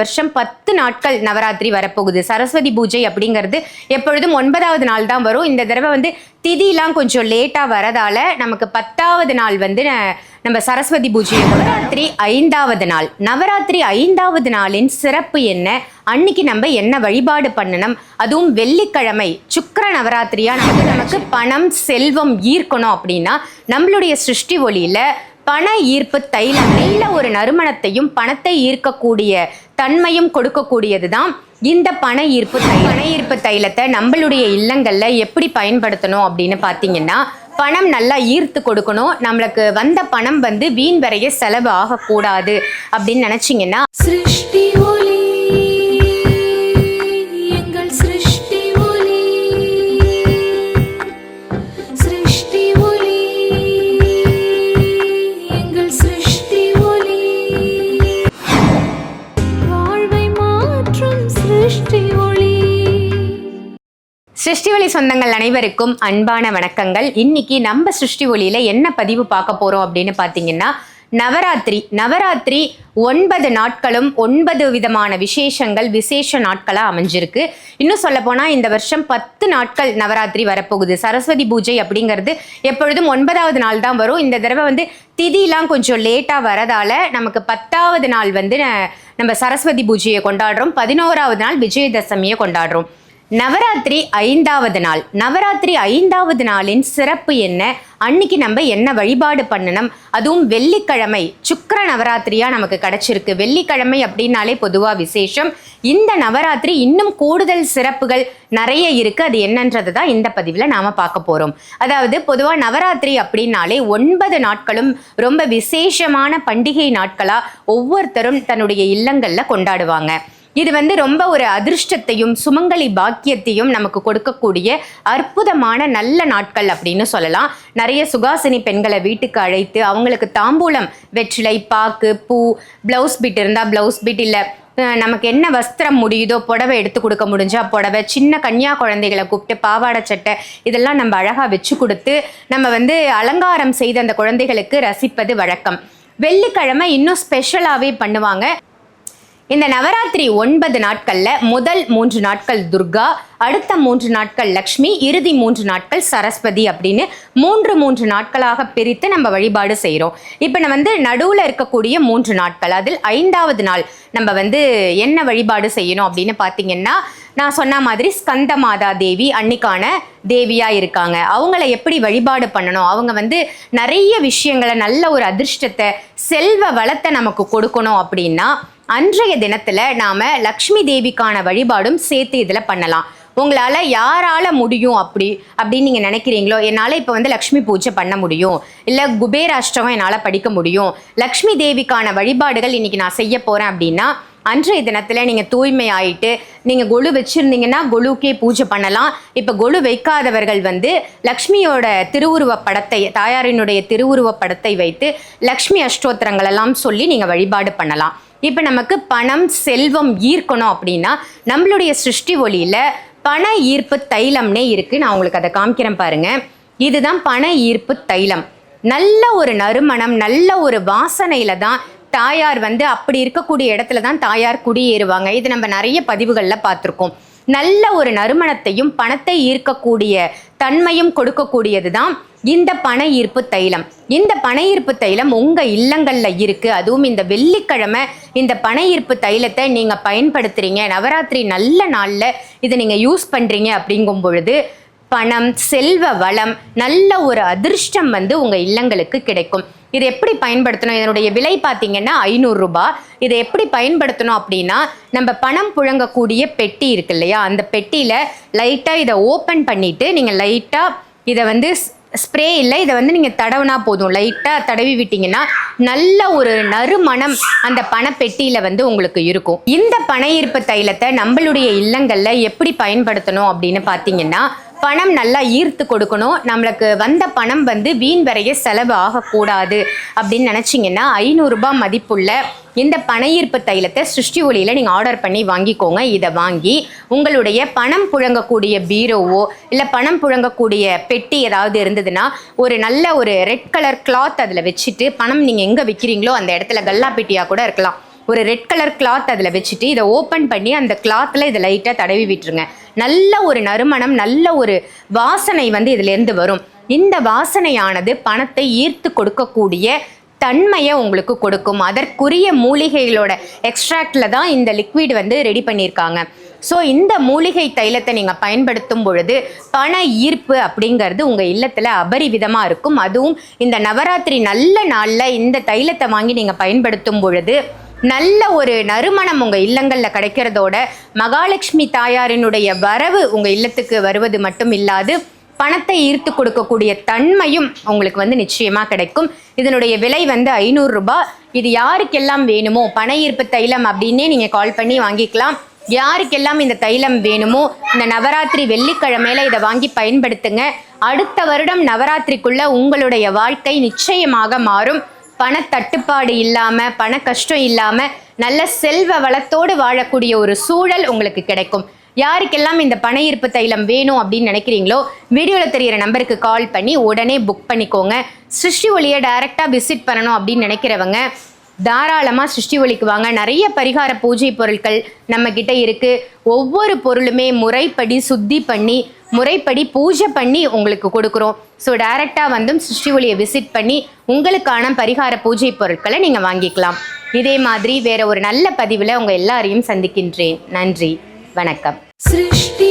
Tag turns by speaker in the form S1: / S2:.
S1: வருஷம் பத்து நாட்கள் நவராத்திரி வரப்போகுது. சரஸ்வதி பூஜை அப்படிங்கிறது எப்பொழுதும் ஒன்பதாவது நாள் தான் வரும். இந்த தடவை வந்து திதிலாம் கொஞ்சம் லேட்டாக வரதால நமக்கு பத்தாவது நாள் வந்து நம்ம சரஸ்வதி பூஜை நவராத்திரி ஐந்தாவது நாள். நவராத்திரி ஐந்தாவது நாளின் சிறப்பு என்ன? அன்னைக்கு நம்ம என்ன வழிபாடு பண்ணணும்? அதுவும் வெள்ளிக்கிழமை சுக்கிர நவராத்திரியா? நமக்கு நமக்கு பணம் செல்வம் ஈர்க்கணும் அப்படின்னா நம்மளுடைய சிருஷ்டி ஒளியில பண ஈர்ப்பு தைலம் நல்ல ஒரு நறுமணத்தையும் பணத்தை ஈர்க்கக்கூடிய தன்மையும் கொடுக்கக்கூடியது தான் இந்த பண ஈர்ப்பு தைலம். பண ஈர்ப்பு தைலத்தை நம்மளுடைய இல்லங்களில் எப்படி பயன்படுத்தணும் அப்படின்னு பார்த்தீங்கன்னா பணம் நல்லா ஈர்த்து கொடுக்கணும். நம்மளுக்கு வந்த பணம் வந்து வீண் வரைய செலவு ஆகக்கூடாது அப்படின்னு நினச்சிங்கன்னா
S2: சிருஷ்டி சிருஷ்டி ஒளி
S1: சொந்தங்கள் அனைவருக்கும் அன்பான வணக்கங்கள். இன்னைக்கு நம்ம சிருஷ்டி ஒளியில என்ன பதிவு பார்க்க போறோம் அப்படின்னு பார்த்தீங்கன்னா நவராத்திரி. நவராத்திரி ஒன்பது நாட்களும் ஒன்பது விதமான விசேஷங்கள் விசேஷ நாட்களாக அமைஞ்சிருக்கு. இன்னும் சொல்ல போனால் இந்த வருஷம் பத்து நாட்கள் நவராத்திரி வரப்போகுது. சரஸ்வதி பூஜை அப்படிங்கிறது எப்பொழுதும் ஒன்பதாவது நாள் தான் வரும். இந்த தடவை வந்து திதிலாம் கொஞ்சம் லேட்டாக வரதால நமக்கு பத்தாவது நாள் வந்து நம்ம சரஸ்வதி பூஜையை கொண்டாடுறோம். பதினோராவது நாள் விஜயதசமியை கொண்டாடுறோம். நவராத்திரி ஐந்தாவது நாள். நவராத்திரி ஐந்தாவது நாளின் சிறப்பு என்ன? அன்னைக்கு நம்ம என்ன வழிபாடு பண்ணணும்? அதுவும் வெள்ளிக்கிழமை. சுக்கர நவராத்திரியாக நமக்கு கிடச்சிருக்கு. வெள்ளிக்கிழமை அப்படின்னாலே பொதுவாக விசேஷம். இந்த நவராத்திரி இன்னும் கூடுதல் சிறப்புகள் நிறைய இருக்குது அது என்னன்றது தான் இந்த பதிவில் நாம் பார்க்க போகிறோம் அதாவது பொதுவாக நவராத்திரி அப்படின்னாலே ஒன்பது நாட்களும் ரொம்ப விசேஷமான பண்டிகை நாட்களாக ஒவ்வொருத்தரும் தன்னுடைய இல்லங்களில் கொண்டாடுவாங்க. இது வந்து ரொம்ப ஒரு அதிர்ஷ்டத்தையும் சுமங்கலி பாக்கியத்தையும் நமக்கு கொடுக்கக்கூடிய அற்புதமான நல்ல நாட்கள் அப்படின்னு சொல்லலாம். நிறைய சுகாசினி பெண்களை வீட்டுக்கு அழைத்து அவங்களுக்கு தாம்பூலம் வெற்றிலை பாக்கு பூ ப்ளவுஸ் பிட் இருந்தால் ப்ளவுஸ் பிட் இல்லை நமக்கு என்ன வஸ்திரம் முடியுதோ புடவை எடுத்து கொடுக்க முடிஞ்சா புடவை சின்ன கன்னியா குழந்தைகளை கூப்பிட்டு பாவாடை சட்டை இதெல்லாம் நம்ம அழகாக வச்சு கொடுத்து நம்ம வந்து அலங்காரம் செய்து அந்த குழந்தைகளுக்கு ரசிப்பது வழக்கம். வெள்ளிக்கிழமை இன்னும் ஸ்பெஷலாகவே பண்ணுவாங்க. இந்த நவராத்திரி ஒன்பது நாட்கள்ல முதல் மூன்று நாட்கள் துர்கா அடுத்த மூன்று நாட்கள் லக்ஷ்மி இறுதி மூன்று நாட்கள் சரஸ்வதி அப்படின்னு மூன்று மூன்று நாட்களாக பிரித்து நம்ம வழிபாடு செய்கிறோம் இப்போ நம்ம வந்து நடுவில் இருக்கக்கூடிய மூன்று நாட்கள் அதில் ஐந்தாவது நாள் நம்ம வந்து என்ன வழிபாடு செய்யணும் அப்படின்னு பார்த்தீங்கன்னா நான் சொன்ன மாதிரி ஸ்கந்த மாதா தேவி அன்னைக்கான தேவியாக இருக்காங்க. அவங்கள எப்படி வழிபாடு பண்ணணும்? அவங்க வந்து நிறைய விஷயங்களை நல்ல ஒரு அதிர்ஷ்டத்தை செல்வ வளத்தை நமக்கு கொடுக்கணும் அப்படின்னா அன்றைய தினத்துல நாம லக்ஷ்மி தேவிக்கான வழிபாடும் சேர்த்து இதுல பண்ணலாம். உங்களால் யாரால முடியும் அப்படி அப்படின்னு நீங்கள் நினைக்கிறீங்களோ என்னால் இப்போ வந்து லக்ஷ்மி பூஜை பண்ண முடியும். இல்லை குபேராஷ்டமம் என்னால் படிக்க முடியும். லக்ஷ்மி தேவிக்கான வழிபாடுகள் இன்றைக்கி நான் செய்ய போகிறேன் அப்படின்னா அன்றைய தினத்தில் நீங்கள் தூய்மை ஆயிட்டு நீங்கள் கொலு வச்சுருந்தீங்கன்னா கொலுக்கே பூஜை பண்ணலாம். இப்போ கொலு வைக்காதவர்கள் வந்து லக்ஷ்மியோட திருவுருவ படத்தை தாயாரினுடைய திருவுருவ படத்தை வைத்து லக்ஷ்மி அஷ்டோத்திரங்களெல்லாம் சொல்லி நீங்கள் வழிபாடு பண்ணலாம். இப்போ நமக்கு பணம் செல்வம் ஈர்க்கணும் அப்படின்னா நம்மளுடைய சிருஷ்டி ஒளியில் பண ஈர்ப்பு தைலம்னே இருக்குது நான் உங்களுக்கு அதை காமிக்கிறேன் பாருங்க. இதுதான் பண ஈர்ப்பு தைலம். நல்ல ஒரு நறுமணம் நல்ல ஒரு வாசனையில் தான் தாயார் வந்து அப்படி இருக்கக்கூடிய இடத்துல தான் தாயார் குடியேறுவாங்க. இது நம்ம நிறைய பதிவுகளில் பார்த்துருக்கோம். நல்ல ஒரு நறுமணத்தையும் பணத்தை ஈர்க்கக்கூடிய தன்மையும் கொடுக்கக்கூடியது தான் இந்த பண ஈர்ப்பு தைலம். இந்த பண ஈர்ப்பு தைலம் உங்கள் இல்லங்களில் இருக்குது அதுவும் இந்த வெள்ளிக்கிழமை இந்த பண ஈர்ப்பு தைலத்தை நீங்கள் பயன்படுத்துகிறீங்க நவராத்திரி நல்ல நாளில் இதை நீங்கள் யூஸ் பண்ணுறீங்க அப்படிங்கும் பொழுது பணம் செல்வ வளம் நல்ல ஒரு அதிர்ஷ்டம் வந்து உங்கள் இல்லங்களுக்கு கிடைக்கும். இது எப்படி பயன்படுத்தணும்? இதனுடைய விலை பார்த்தீங்கன்னா ஐநூறுரூபா இதை எப்படி பயன்படுத்தணும் அப்படின்னா நம்ம பணம் புழங்கக்கூடிய பெட்டி இருக்கு இல்லையா? அந்த பெட்டியில் லைட்டாக இதை ஓப்பன் பண்ணிவிட்டு நீங்கள் லைட்டாக இதை வந்து ஸ்ப்ரே இல்லை இதை வந்து நீங்கள் தடவுனா போதும். லைட்டாக தடவி விட்டீங்கன்னா நல்ல ஒரு நறுமணம் அந்த பணப்பெட்டியில் வந்து உங்களுக்கு இருக்கும். இந்த பண ஈர்ப்பு தைலத்தை நம்மளுடைய இல்லங்களில் எப்படி பயன்படுத்தணும் அப்படின்னு பார்த்தீங்கன்னா பணம் நல்லா ஈர்த்து கொடுக்கணும். நம்மளுக்கு வந்த பணம் வந்து வீண் வரைய செலவு ஆகக்கூடாது. அப்படின்னு நினச்சிங்கன்னா ஐநூறுரூபா மதிப்புள்ள இந்த பண தைலத்தை சிருஷ்டி ஒளியில் நீங்கள் ஆர்டர் பண்ணி வாங்கிக்கோங்க. இதை வாங்கி உங்களுடைய பணம் புழங்கக்கூடிய பீரோவோ இல்லை பணம் புழங்கக்கூடிய பெட்டி ஏதாவது இருந்ததுன்னா ஒரு நல்ல ஒரு ரெட் கலர் கிளாத் அதில் வச்சுட்டு பணம் நீங்கள் எங்கே விற்கிறீங்களோ அந்த இடத்துல கல்லா பெட்டியாக கூட இருக்கலாம். ஒரு ரெட் கலர் கிளாத் அதில் வச்சுட்டு இதை ஓப்பன் பண்ணி அந்த கிளாத்தில் இதை லைட்டாக தடவி விட்டுருங்க. நல்ல ஒரு நறுமணம் நல்ல ஒரு வாசனை வந்து இதுலேருந்து வரும். இந்த வாசனையானது பணத்தை ஈர்த்து கொடுக்கக்கூடிய தன்மையை உங்களுக்கு கொடுக்கும். அதற்குரிய மூலிகைகளோட எக்ஸ்ட்ராக்டில் தான் இந்த லிக்விட் வந்து ரெடி பண்ணியிருக்காங்க. ஸோ இந்த மூலிகை தைலத்தை நீங்கள் பயன்படுத்தும் பொழுது பண ஈர்ப்பு அப்படிங்கிறது உங்கள் இல்லத்தில் அபரிவிதமாக இருக்கும். அதுவும் இந்த நவராத்திரி நல்ல நாளில் இந்த தைலத்தை வாங்கி நீங்கள் பயன்படுத்தும் பொழுது நல்ல ஒரு நறுமணம் உங்கள் இல்லங்களில் கிடைக்கிறதோட மகாலட்சுமி தாயாரினுடைய வரவு உங்கள் இல்லத்துக்கு வருவது மட்டும் இல்லாது பணத்தை ஈர்த்து கொடுக்கக்கூடிய தன்மையும் உங்களுக்கு வந்து நிச்சயமாக கிடைக்கும். இதனுடைய விலை வந்து ஐநூறு ரூபாய். இது யாருக்கெல்லாம் வேணுமோ பண ஈர்ப்பு தைலம் அப்படின்னே நீங்கள் கால் பண்ணி வாங்கிக்கலாம். யாருக்கெல்லாம் இந்த தைலம் வேணுமோ இந்த நவராத்திரி வெள்ளிக்கிழமையில இதை வாங்கி பயன்படுத்துங்க. அடுத்த வருடம் நவராத்திரிக்குள்ள உங்களுடைய வாழ்க்கை நிச்சயமாக மாறும். பணத்தட்டுப்பாடு இல்லாமல் பண கஷ்டம் இல்லாமல் நல்ல செல்வ வளத்தோடு வாழக்கூடிய ஒரு சூழல் உங்களுக்கு கிடைக்கும். யாருக்கெல்லாம் இந்த பண ஈர்ப்பு தைலம் வேணும் அப்படின்னு நினைக்கிறீங்களோ வீடியோவில் தெரியிற நம்பருக்கு கால் பண்ணி உடனே புக் பண்ணிக்கோங்க. சிருஷ்டி ஒளியை டைரெக்டாக விசிட் பண்ணணும் அப்படின்னு நினைக்கிறவங்க தாராளமாக சிருஷ்டி ஒழிக்குவாங்க நிறைய பரிகார பூஜை பொருட்கள் நம்மக்கிட்ட இருக்குது ஒவ்வொரு பொருளுமே முறைப்படி சுத்தி பண்ணி முறைப்படி பூஜை பண்ணி உங்களுக்கு கொடுக்குறோம். ஸோ டைரெக்டாக வந்தும் சிருஷ்டி ஒளியை விசிட் பண்ணி உங்களுக்கான பரிகார பூஜை பொருட்களை நீங்கள் வாங்கிக்கலாம். இதே மாதிரி வேற ஒரு நல்ல பதிவில் உங்கள் எல்லாரையும் சந்திக்கின்றேன். நன்றி. வணக்கம்.
S2: சிருஷ்டி